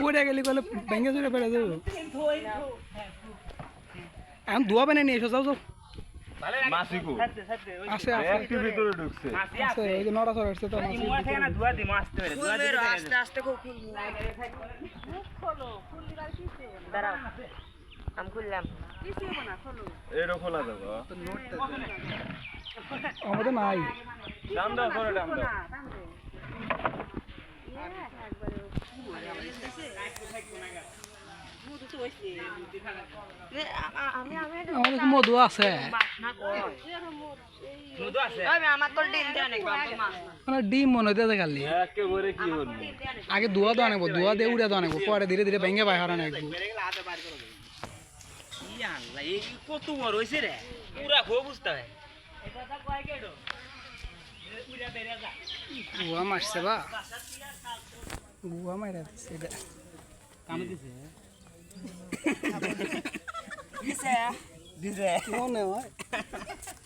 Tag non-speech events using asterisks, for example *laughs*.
পড়ে গেলি কলে ভেঙে চুরে পড়ে যাব এখন ধোয়া বানিয়ে নিয়ে এসো যাও যাও। মাসিকু। আছে আছে একটু ভিতরে ঢুকছে। আছে ওই যে নড়া চড়া আসছে তো আস্তে আস্তে খুব দাঁড়াও। আমি খুললাম। এরও খোলা যাব। আমাদের নাই। দাম দাও করে দাম দাও আমি আমি আমাদের তো মধু আছে। ডিম দেওয়া মানে মনে আগে ধোয়া তো আনব ধোয়া দিয়ে উড়ে তো আনব পরে ধীরে ধীরে ভেঙে পায় হারানো একটু কত বড় হয়েছে রে? পুরা খুব বুঝতে হয় গুয়া মারছে বা? গুয়া মারা দিচ্ছে এটা। *laughs* মনে হয়। *laughs*